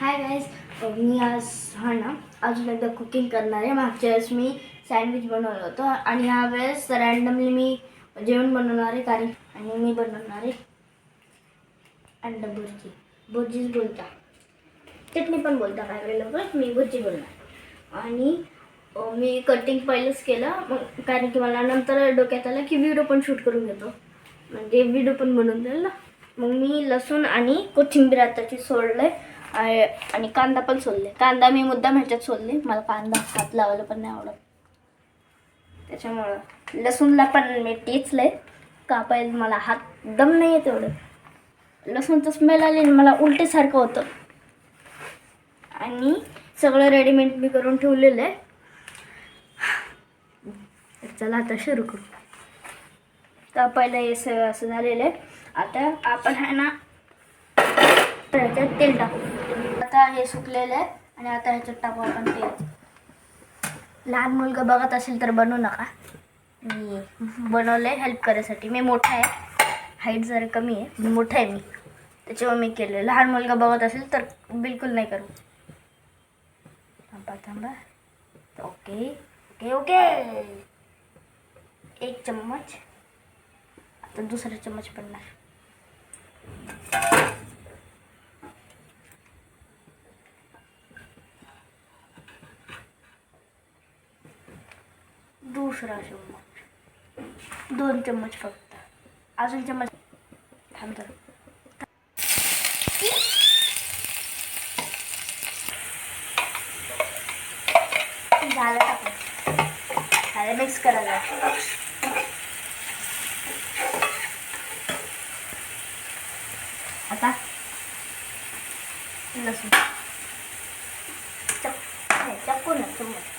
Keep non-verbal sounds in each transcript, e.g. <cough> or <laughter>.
Hi guys मी आज हा ना अजून एकदा कुकिंग करणार आहे. मागच्या वेळेस मी सँडविच बनवलं होतं आणि ह्या वेळेस रँडमली मी जेवण बनवणार आहे कारण आणि मी बनवणार आहे अंडा भुर्जी भुर्जीच बोलता. चटणी पण बोलता काय वेळेला मी भुर्जी बोलणार. आणि मी कटिंग पहिलंच केलं. मग कारण की मला नंतर डोक्यात आलं की व्हिडिओ पण शूट करून घेतो. म्हणजे व्हिडिओ पण बनवून देईल ना मग मी लसूण आणि कोथिंबीर आताची सोडलं आहे आणि कांदा पण सोलले. कांदा मी मुद्दाम ह्याच्यात सोलले. मला कांदा हात लावायला पण नाही आवडत. त्याच्यामुळं लसूणला पण मी टेचले. कापायला मला हात दम नाही आहे तेवढं लसूणचं स्मेल आले आणि मला उलटेसारखं होतं. आणि सगळं रेडीमेड मी करून ठेवलेलं आहे. चला आता सुरू करू. कापायला हे सगळं असं झालेलं आहे. आता आपण आहे ना तेल टाकू. आता हे सुकलेलं आहे आणि आता ह्याच्यात टाकू आपण तेल. लहान मुलगा बघत असेल तर बनवू नका. मी बनवलं आहे हेल्प करायसाठी. मी मोठा आहे. हाईट जरा कमी आहे मोठा आहे मी. त्याच्यावर मी केलं लहान मुलगा बघत असेल तर बिलकुल नाही करू. थांबा थांबा. ओके. Okay okay. एक चम्मच. आता दुसरा चम्मच पडणार. दुसरा चम्मच दोन चम्मच फक्त. अजून चम्मच थांबतर झालं टाकलं झालं मिक्स करायला. आता लसूण. चक्कू नाही, चाकू ना चम्मच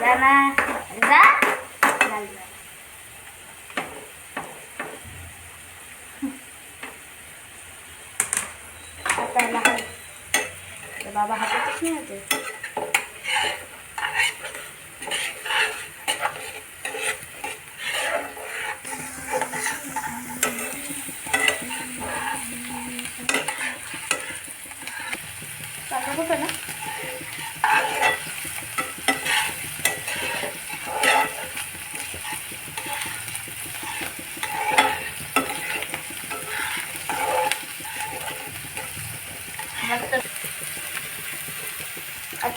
जा ना जा झालं, झालं. आता याला हलव. ते बाबा हातातच नाही होते काका कुठं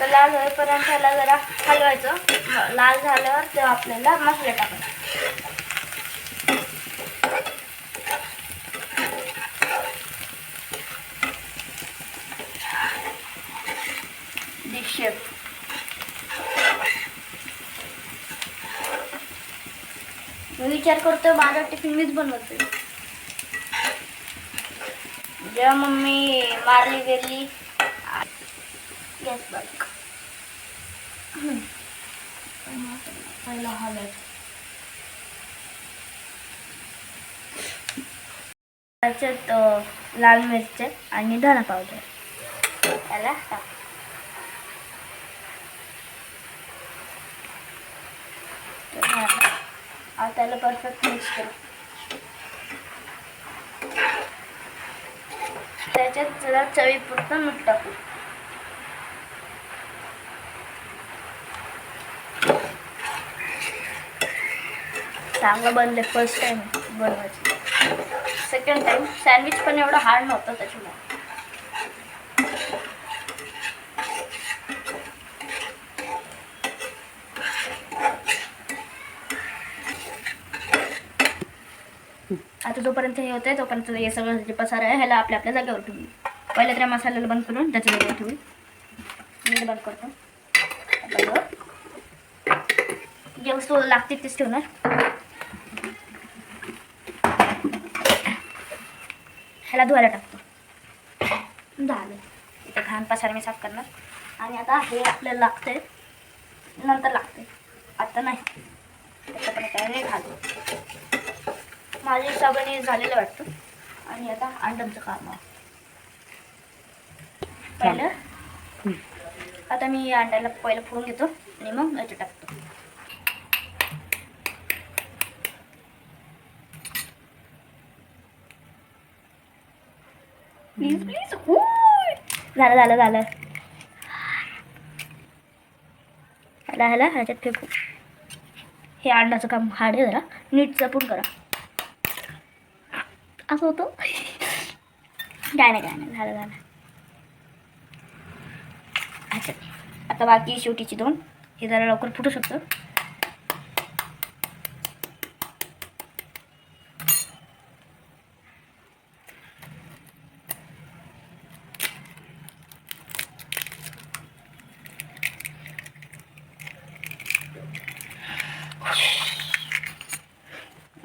तर लाल होईपर्यंत त्याला जरा हलवायचं. लाल झाल्यावर तेव्हा आपल्याला मसाले टाकायचे. शेप मी विचार करतो माझा टिफिन मीच बनवते जेव्हा मम्मी मारली गेली गॅस बंद पहिला हलवायचं त्याच्यात लाल मिरच्या आणि धना पावडर. त्याला टाक. त्याला परफेक्ट मिक्स कर. त्याच्यात जरा चवीपुरतं मीठ टाकू. चांगलं बनले फर्स्ट टाइम बनवायचं. सेकंड टाइम सँडविच पण एवढं हार्ड नव्हतं त्याच्यामुळे. आता जोपर्यंत हे होतंय तोपर्यंत हे सगळं जे पसार आहे ह्याला आपल्या आपल्या जागेवर ठेवू पहिले त्या मसाल्याला बंद करून त्याच्या जागेवर ठेवू मी बंद करतो. जेव्हा जे लागतील तेच ठेवणार. ह्याला धुवायला टाकतो. झालं. इथे घाण पसार मी साफ करणार. आणि आता हे आपल्याला लागतंय. नंतर लागते आता नाही. त्याच्यापर्यंत काय नाही घालू? माझ्या हिशोबाने झालेलं वाटतं. आणि आता अंड्यांचं काम आहे. पहिलं. आता मी अंड्याला पहिलं फोडून घेतो. आणि मग याच्यात टाकतो. प्लीज प्लीज झालं झालं झालं. ह्याला ह्याला ह्याच्यात फेकू. हे अंडाचं काम हार्ड आहे जरा. नीट जपून करा. असं होतं? काय नाही काय नाही. झालं झालं. अच्छा आता बाकी शेवटीची दोन. हे जरा लवकर फुटू शकतं.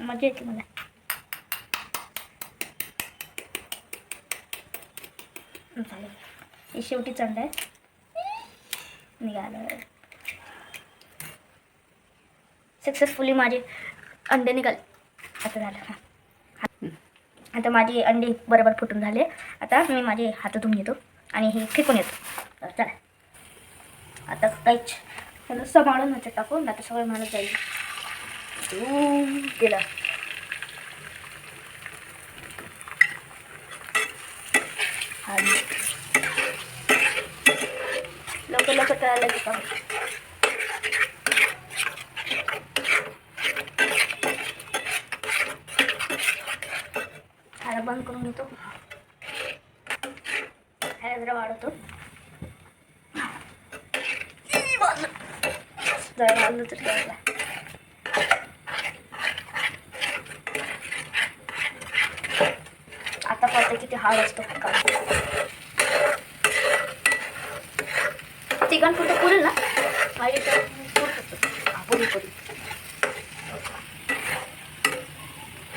मजा येते मला चालेल हे शेवटी चंड आहे. निघालं. सक्सेसफुली माझे अंडे निघाले. आता झालं. हां. आता माझे अंडे बरोबर फुटून झाले. आता मी माझे हात धुवून घेतो आणि हे फेकून येतो. चला. आता काहीच. सांभाळून ह्याच्यात टाकून आता सगळं मला जाईल. धुवून आणि लवकर बंद करून घेतो खायला जरा वाढवतो. जरा तर द्यायला आता पाहते किती हार असतो का चिकन पुरेल ना पाहिजे तर आपण पुरी पुरी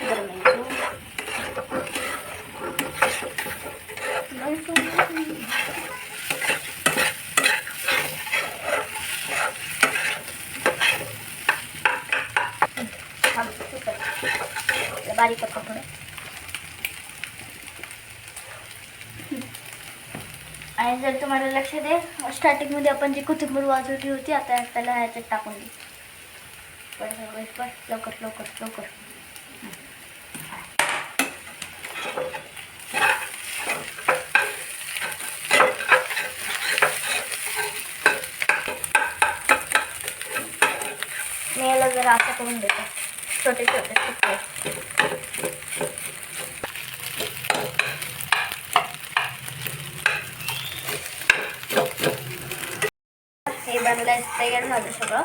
गरम नाही. थांब, तू कर. त्याला बारीक करतो थोडं आणि जर तुम्हाला लक्ष दे स्टार्टिंगमध्ये आपण जी कोथिंबीर वाजवली होती आता त्याला ह्याच्यात टाकून दे. पण पण लवकर लवकर लवकर. मी याला जरा असं करून देतो. छोटे छोटे तुकडे हे बनलं तयार झालं सगळं.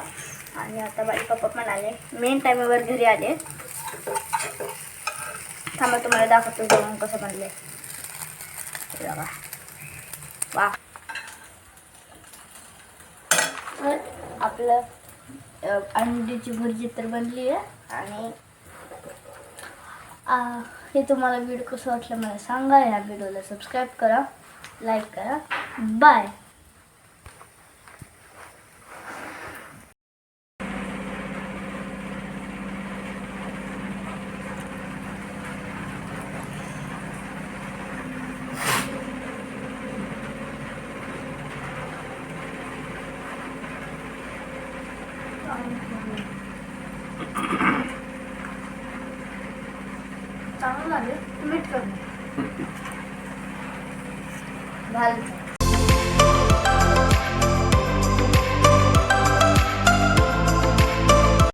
आणि आता बाई पप्पा पण आले. मेन टाईमवर घरी आले. थांबा तुम्हाला दाखवतो जेवण कसं बनले हे बघा. वा. आपलं अंडीची भुर्जी तर बनली आहे. आणि हे तुम्हाला व्हिडिओ कसं वाटलं मला सांगा. ह्या व्हिडिओला सबस्क्राईब करा लाईक करा. बाय चांगलं झालं. मीठ घाल <laughs>